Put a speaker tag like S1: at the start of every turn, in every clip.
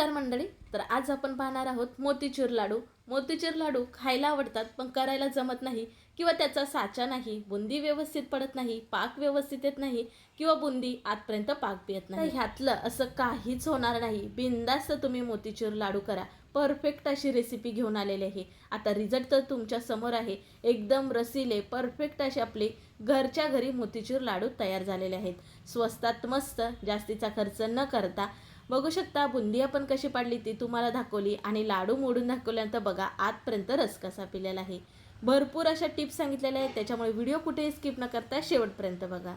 S1: नमस्कार मंडळी तर आज आपण पाहणार आहोत मोतीचूर लाडू. मोतीचूर लाडू खायला आवडतात पण करायला जमत नाही किंवा त्याचा साचा नाही बुंदी व्यवस्थित पडत नाही पाक व्यवस्थित येत नाही किंवा बुंदी आजपर्यंत पाक येत नाही. ह्यातलं असं काहीच होणार नाही. बिंदास्त तुम्ही मोतीचूर लाडू करा. परफेक्ट अशी रेसिपी घेऊन आलेली आहे. आता रिझल्ट तर तुमच्यासमोर आहे. एकदम रसीले परफेक्ट असे आपले घरच्या घरी मोतीचूर लाडू तयार झालेले आहेत. स्वस्तात मस्त जास्तीचा खर्च न करता बघू शकता बुंदी आपण कशी पाडली ती तुम्हाला दाखवली आणि लाडू मोडून दाखवल्यानंतर बघा आतपर्यंत रस कसा पिलेला आहे. भरपूर अशा टिप्स सांगितलेल्या आहेत त्याच्यामुळे व्हिडिओ कुठेही स्किप न करता शेवटपर्यंत बघा.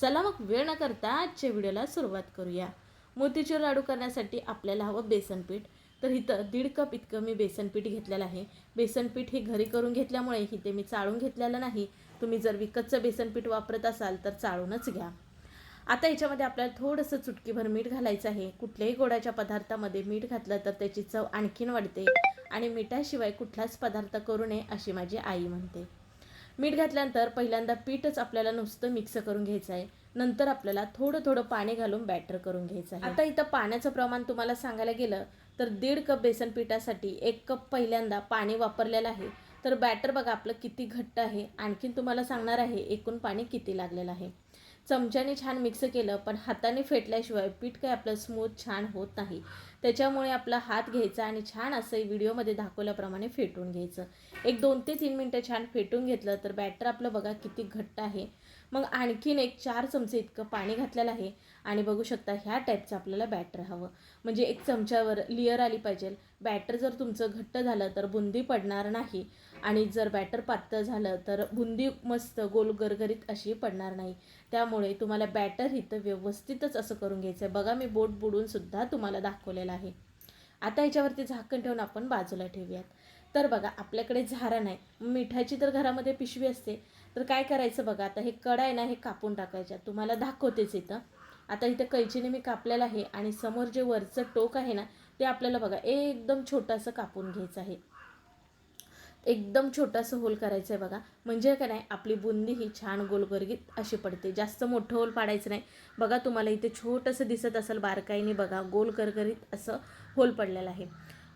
S1: चला मग वेळ न करता आजच्या व्हिडिओला सुरुवात करूया. मोतीचूर लाडू करण्यासाठी आपल्याला हवं बेसन पीठ. तर इथं दीड कप इतकं मी बेसन पीठ घेतलेलं आहे. बेसन पीठ हे घरी करून घेतल्यामुळे इथे मी चाळून घेतलेलं नाही. तुम्ही जर विकतचं बेसन पीठ वापरत असाल तर चाळूनच घ्या. आता याच्यामध्ये आपल्याला थोडंसं चुटकीभर मीठ घालायचं आहे. कुठल्याही गोडाच्या पदार्थामध्ये मीठ घातलं तर त्याची चव आणखीन वाढते आणि मिठाशिवाय कुठलाच पदार्थ करू नये अशी माझी आई म्हणते. मीठ घातल्यानंतर पहिल्यांदा पीठच आपल्याला नुसतं मिक्स करून घ्यायचं आहे. नंतर आपल्याला थोडं थोडं पाणी घालून बॅटर करून घ्यायचं आहे. आता इथं पाण्याचं प्रमाण तुम्हाला सांगायला गेलं तर दीड कप बेसन पिठासाठी एक कप पहिल्यांदा पाणी वापरलेलं आहे. तर बॅटर बघा आपलं किती घट्ट आहे. आणखीन तुम्हाला सांगणार आहे एकूण पाणी किती लागलेलं आहे. चमच्याने छान मिक्स केलं पण हाताने फेटल्याशिवाय पीठ काय आपलं स्मूथ छान होत नाही. त्याच्यामुळे आपला हात घ्यायचा आणि छान असं व्हिडिओमध्ये दाखवल्याप्रमाणे फेटून घ्यायचं. एक दोन ते तीन मिनटं छान फेटून घेतलं तर बॅटर आपलं बघा किती घट्ट आहे. मग आणखीन एक चार चमचे इतकं पाणी घातलेलं आहे. आणि बघू शकता ह्या टाईपचं आपल्याला बॅटर हवं. म्हणजे एक चमच्यावर लिअर आली पाहिजे. बॅटर जर तुमचं घट्ट झालं तर बुंदी पडणार नाही. आणि जर बॅटर पातळ झालं तर बुंदी मस्त गोल गरगरीत अशी पडणार नाही. त्यामुळे तुम्हाला बॅटर इथं व्यवस्थितच असं करून घ्यायचं आहे बघा मी बोट बुडून सुद्धा तुम्हाला दाखवलेलं आहे. आता ह्याच्यावरती झाकण ठेवून आपण बाजूला ठेवूयात. तर बघा आपल्याकडे झारा नाही. मिठाची तर घरामध्ये पिशवी असते. तर काय करायचं बघा आता हे कडा आहे ना हे कापून टाकायच्या. तुम्हाला दाखवतेच इथं. आता इथं कैचीने मी कापलेलं आहे आणि समोर जे वरचं टोक आहे ना ते आपल्याला बघा एकदम छोटंसं कापून घ्यायचं आहे. एकदम छोटंसं होल करायचं आहे बघा. म्हणजे काय नाही आपली बुंदी ही छान गोलगरगीत अशी पडते. जास्त मोठं होल पाडायचं नाही. बघा तुम्हाला इथे छोटंसं दिसत असेल बारकाईने बघा गोल करकरीत असं होल पडलेलं आहे.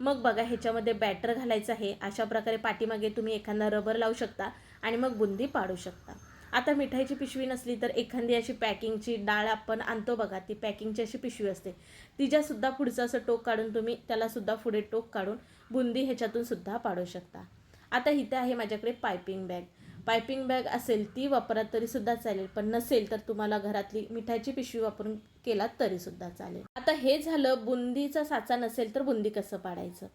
S1: मग बघा ह्याच्यामध्ये बॅटर घालायचं आहे. अशा प्रकारे पाठीमागे तुम्ही एखादा रबर लावू शकता आणि मग बुंदी पाडू शकता. आता मिठाईची पिशवी नसली तर एखादी अशी पॅकिंगची डाळ आपण आणतो बघा ती पॅकिंगची अशी पिशवी असते. तिच्यासुद्धा पुढचं असं टोक काढून तुम्ही त्यालासुद्धा पुढे टोक काढून बुंदी ह्याच्यातून सुद्धा पाडू शकता. आता इथे आहे माझ्याकडे पायपिंग बॅग पायपिंग बॅग असेल ती वापरा तरीसुद्धा चालेल. पण नसेल तर तुम्हाला घरातली मिठाईची पिशवी वापरून केलात तरीसुद्धा चालेल. आता हे झालं बुंदीचा साचा नसेल तर बुंदी कसं पाडायचं?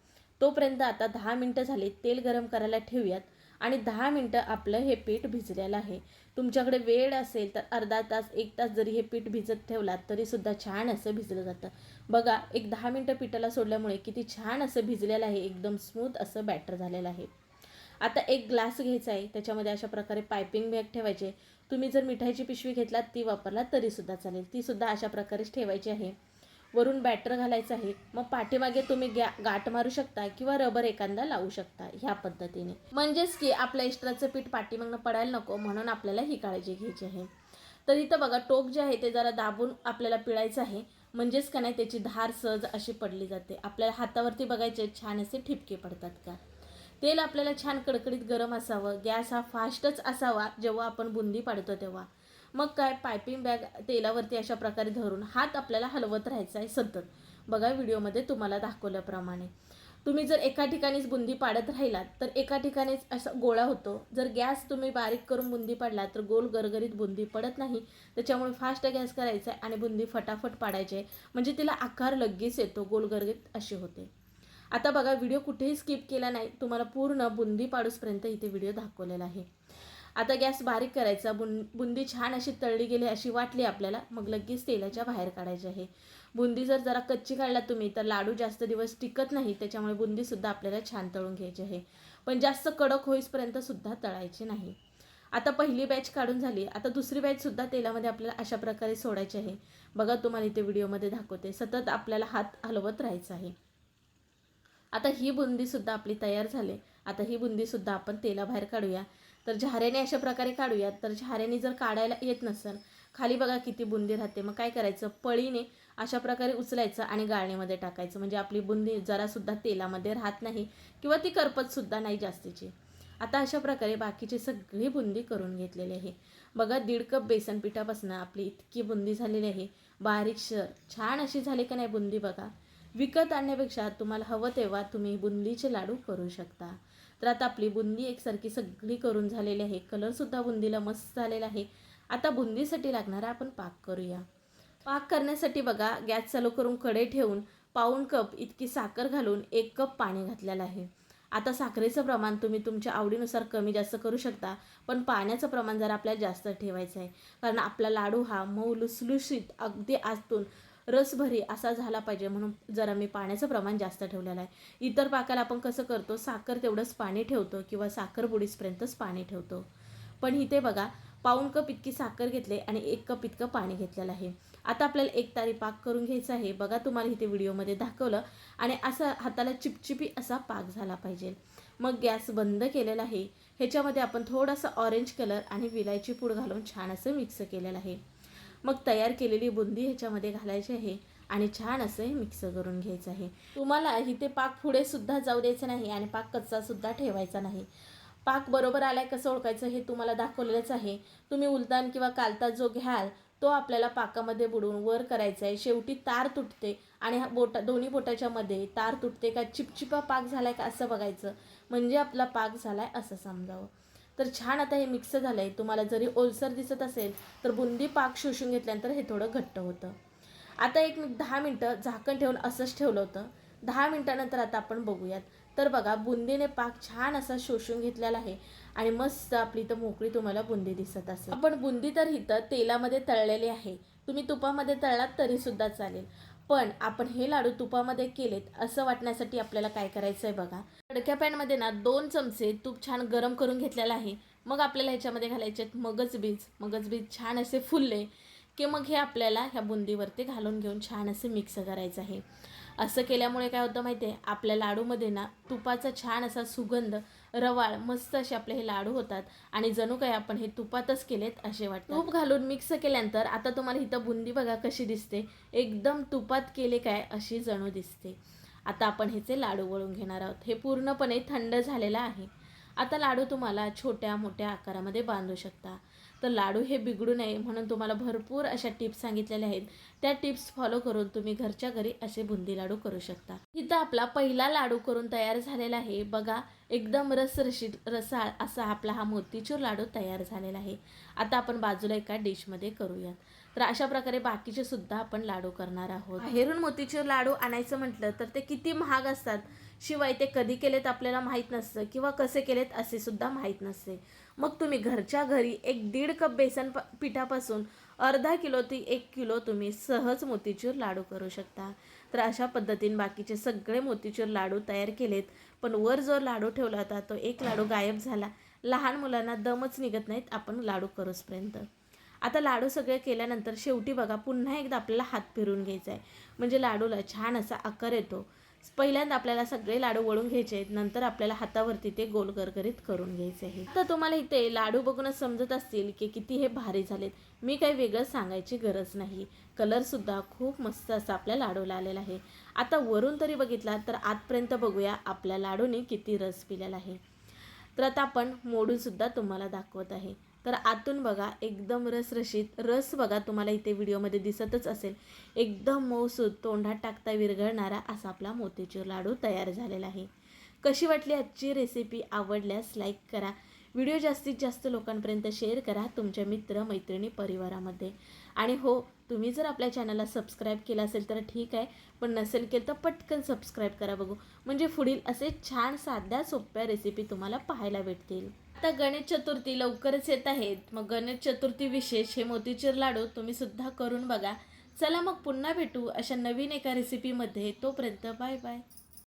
S1: तोपर्यंत आता दहा मिनटं झाली तेल गरम करायला ठेवूयात आणि दहा मिनटं आपलं हे पीठ भिजलेलं आहे. तुमच्याकडे वेळ असेल तर अर्धा तास एक तास जरी हे पीठ भिजत ठेवलात तरीसुद्धा छान असं भिजलं जातं. बघा एक दहा मिनटं पिठाला सोडल्यामुळे किती छान असं भिजलेलं आहे एकदम स्मूथ असं बॅटर झालेलं आहे. आता एक ग्लास घ्यायचा आहे त्याच्यामध्ये अशा प्रकारे पायपिंग बॅग ठेवायचे. तुम्ही जर मिठाईची पिशवी घेतलात ती वापरलात तरीसुद्धा चालेल. तीसुद्धा अशा प्रकारेच ठेवायची आहे. वरून बॅटर घालायचं आहे. मग पाठीमागे तुम्ही गॅ गाठ मारू शकता किंवा रबर एखादा लावू शकता ह्या पद्धतीने. म्हणजेच की आपलं एक्स्ट्राचं पीठ पाठीमागनं पडायला नको म्हणून आपल्याला ही काळजी घ्यायची आहे. तर इथं बघा टोक जे आहे ते जरा दाबून आपल्याला पिळायचं आहे. म्हणजेच का नाही त्याची धार सहज अशी पडली जाते. आपल्याला हातावरती बघायचे छान असे ठिपके पडतात का? तेल आपल्याला छान कडकडीत गरम असावं गॅस हा फास्टच असावा जेव्हा आपण बुंदी पाडतो तेव्हा. मग काय पायपिंग बॅग तेलावरती अशा प्रकारे धरून हात आपल्याला हलवत राहायचा आहे सतत. बघा व्हिडिओमध्ये तुम्हाला दाखवल्याप्रमाणे. तुम्ही जर एका ठिकाणीच बुंदी पाडत राहिलात तर एका ठिकाणीच असा गोळा होतो. जर गॅस तुम्ही बारीक करून बुंदी पाडला तर गोल गरगरीत बुंदी पडत नाही. त्याच्यामुळे फास्ट गॅस करायचा आहे आणि बुंदी फटाफट पाडायची आहे. म्हणजे तिला आकार लगेच येतो गोल गरगरीत अशी होते. आता बघा व्हिडिओ कुठेही स्किप केला नाही. तुम्हाला पूर्ण बुंदी पाडूसपर्यंत इथे व्हिडिओ दाखवलेला आहे. आता गॅस बारीक करायचा. बुं बुंदी छान अशी तळली गेली अशी वाटली आपल्याला मग लगेच तेलाच्या बाहेर काढायची आहे. बुंदी जर जरा कच्ची काढला तुम्ही तर लाडू जास्त दिवस टिकत नाही त्याच्यामुळे बुंदीसुद्धा आपल्याला छान तळून घ्यायची आहे. पण जास्त कडक होईसपर्यंत सुद्धा तळायची नाही. आता पहिली बॅच काढून झाली. आता दुसरी बॅचसुद्धा तेलामध्ये आपल्याला अशा प्रकारे सोडायची आहे. बघा तुम्हाला इथे व्हिडिओमध्ये दाखवते. सतत आपल्याला हात हलवत राहायचा आहे. आता ही बुंदीसुद्धा आपली तयार झाली. आता ही बुंदीसुद्धा आपण तेलाबाहेर काढूया. तर झाऱ्याने अशा प्रकारे काढूयात. तर झाऱ्याने जर काढायला येत नसेल खाली बघा किती बुंदी राहते. मग काय करायचं? पळीने अशा प्रकारे उचलायचं आणि गाळणीमध्ये टाकायचं. म्हणजे आपली बुंदी जरासुद्धा तेलामध्ये राहत नाही किंवा ती करपतसुद्धा नाही जास्तीची. आता अशा प्रकारे बाकीची सगळी बुंदी करून घेतलेली आहे. बघा दीड कप बेसन पिठापासून आपली इतकी बुंदी झालेली आहे. बारीकशर छान अशी झाली का नाही बुंदी बघा. विकत आणण्यापेक्षा तुम्हाला हवं तेव्हा तुम्ही बुंदीचे लाडू करू शकता. तर आता आपली बुंदी एकसारखी सगळी करून झालेली आहे. कलरसुद्धा बुंदीला मस्त झालेला आहे. आता बुंदीसाठी लागणारा आपण पाक करूया. पाक करण्यासाठी बघा गॅस चालू करून कडे ठेवून पाऊण कप इतकी साखर घालून एक कप पाणी घातलेलं आहे. आता साखरेचं प्रमाण तुम्ही तुमच्या आवडीनुसार कमी जास्त करू शकता पण पाण्याचं प्रमाण जर आपल्याला जास्त ठेवायचं आहे. कारण आपला लाडू हा मऊ लुसलुशीत अगदी आतून रसभरी असा झाला पाहिजे म्हणून जरा मी पाण्याचं प्रमाण जास्त ठेवलेलं आहे. इतर पाकाला आपण कसं करतो? साखर तेवढंच पाणी ठेवतो किंवा साखर बुडीसपर्यंतच पाणी ठेवतो. पण इथे बघा पाऊण कप इतकी साखर घेतले आणि एक कप इतकं पाणी घेतलेलं आहे. आता आपल्याला एक तारी पाक करून घ्यायचा आहे. बघा तुम्हाला इथे व्हिडिओमध्ये दाखवलं आणि असा हाताला चिपचिपी असा पाक झाला पाहिजे. मग गॅस बंद केलेला आहे. ह्याच्यामध्ये आपण थोडासा ऑरेंज कलर आणि विलायची पूड घालून छान असं मिक्स केलेलं आहे. मग तयार केलेली बुंदी ह्याच्यामध्ये घालायची आहे आणि छान असं हे मिक्स करून घ्यायचं आहे. तुम्हाला इथे पाक पुढे सुद्धा जाऊ द्यायचं नाही आणि पाक कच्चा सुद्धा ठेवायचा नाही. पाक बरोबर आलाय कसं ओळखायचं हे तुम्हाला दाखवलेलंच आहे. तुम्ही उलतान किंवा कालता जो घ्याल तो आपल्याला पाकामध्ये बुडवून वर करायचा आहे शेवटी तार तुटते आणि हा बोटा दोन्ही बोटाच्या मध्ये तार तुटते का चिपचिपा पाक झालाय का असं बघायचं. म्हणजे आपला पाक झालाय असं समजावं. तर छान आता हे मिक्स झालं आहे तुम्हाला जरी ओलसर दिसत असेल तर बुंदी पाक शोषून घेतल्यानंतर हे थोडं घट्ट होतं. आता एक दहा मिनटं झाकण ठेवून असंच ठेवलं होतं. दहा मिनटानंतर आता आपण बघूयात. तर बघा बुंदीने पाक छान असा शोषून घेतलेला आहे आणि मस्त आपली इथं मोकळी तुम्हाला बुंदी दिसत असेल. आपण बुंदी तर इथं तेलामध्ये तळलेली आहे. तुम्ही तुपामध्ये तळलात तरी सुद्धा चालेल. पण आपण हे लाडू तुपामध्ये केलेत असं वाटण्यासाठी आपल्याला काय करायचं आहे बघा. तडक्या पॅनमध्ये ना दोन चमचे तूप छान गरम करून घेतलेलं आहे. मग आपल्याला ह्याच्यामध्ये घालायचे आहेत मगज बीज. मगज बीज छान असे फुलले की मग हे आपल्याला ह्या बुंदीवरती घालून घेऊन छान असे मिक्स करायचं आहे. असं केल्यामुळे काय होतं माहिती आहे आपल्या लाडूमध्ये ना तुपाचा छान असा सुगंध रवाळ मस्त असे आपले हे लाडू होतात. आणि जणू काय आपण हे तुपातच केलेत असे वाटतं तूप घालून मिक्स केल्यानंतर आता तुम्हाला इथं बुंदी बघा कशी दिसते. एकदम तुपात केले काय अशी जणू दिसते. आता आपण ह्याचे लाडू वळून घेणार आहोत. हे पूर्णपणे थंड झालेलं आहे. आता लाडू तुम्हाला छोट्या मोठ्या आकारामध्ये बांधू शकता. तर लाडू हे बिघडू नये म्हणून तुम्हाला भरपूर अशा टिप्स सांगितलेल्या आहेत. त्या टिप्स फॉलो करून तुम्ही घरच्या घरी असे बुंदी लाडू करू शकता. इथं आपला पहिला लाडू करून तयार झालेला आहे. बघा एकदम रसरशीत रसाळ असा आपला हा मोतीचूर लाडू तयार झालेला आहे. आता आपण बाजूला एका डिशमध्ये करूयात. तर अशा प्रकारे बाकीचे सुद्धा आपण लाडू करणार आहोत. बाहेरून मोतीचूर लाडू आणायचं म्हटलं तर ते किती महाग असतात? शिवाय ते कधी केलेत आपल्याला माहीत नसतं किंवा कसे केलेत असे सुद्धा माहीत नसते. मग तुम्ही घरच्या घरी एक दीड कप बेसन प पिठापासून अर्धा किलो ते एक किलो तुम्ही सहज मोतीचूर लाडू करू शकता. तर अशा पद्धतीने बाकीचे सगळे मोतीचूर लाडू तयार केलेत. पण वर जो लाडू ठेवला होता तो एक लाडू गायब झाला. लहान मुलांना दमच निघत नाहीत आपण लाडू करूसपर्यंत. आता लाडू सगळे केल्यानंतर शेवटी बघा पुन्हा एकदा आपल्याला हात फिरून घ्यायचा आहे म्हणजे लाडूला छान असा आकार येतो. पहिल्यांदा आपल्याला सगळे लाडू वळून घ्यायचे आहेत नंतर आपल्याला हातावरती ते गोल गरगरीत करून घ्यायचे आहे तर तुम्हाला इथे लाडू बघूनच समजत असतील की किती हे भारी झालेत. मी काही वेगळं सांगायची गरज नाही. कलरसुद्धा खूप मस्त असा आपल्या लाडूला आलेला आहे. आता वरून तरी बघितला तर आतपर्यंत बघूया आपल्या लाडूने किती रस पिलेला आहे. तर आता आपण मोडूनसुद्धा तुम्हाला दाखवत आहे. तर आतून बघा एकदम रसरशीत रस बघा तुम्हाला इथे व्हिडिओमध्ये दिसतच असेल. एकदम मऊसूद तोंडात टाकता विरघळणारा असा आपला मोतीचूर लाडू तयार झालेला आहे. कशी वाटली आजची रेसिपी आवडल्यास लाईक करा. व्हिडिओ जास्तीत जास्त लोकांपर्यंत शेअर करा तुमच्या मित्र मैत्रिणी परिवारामध्ये. आणि हो तुम्ही जर आपल्या चॅनलला सबस्क्राईब केलं असेल तर ठीक आहे पण नसेल केलं तर पटकन सबस्क्राईब करा बघू. म्हणजे पुढील असे छान साध्या सोप्या रेसिपी तुम्हाला पाहायला भेटतील. आता गणेश चतुर्थी लवकरच येत आहेत. मग गणेश चतुर्थी विशेष हे मोतीचूर लाडू तुम्ही सुद्धा करून बघा. चला मग पुन्हा भेटू अशा नवीन एका रेसिपीमध्ये तोपर्यंत बाय बाय.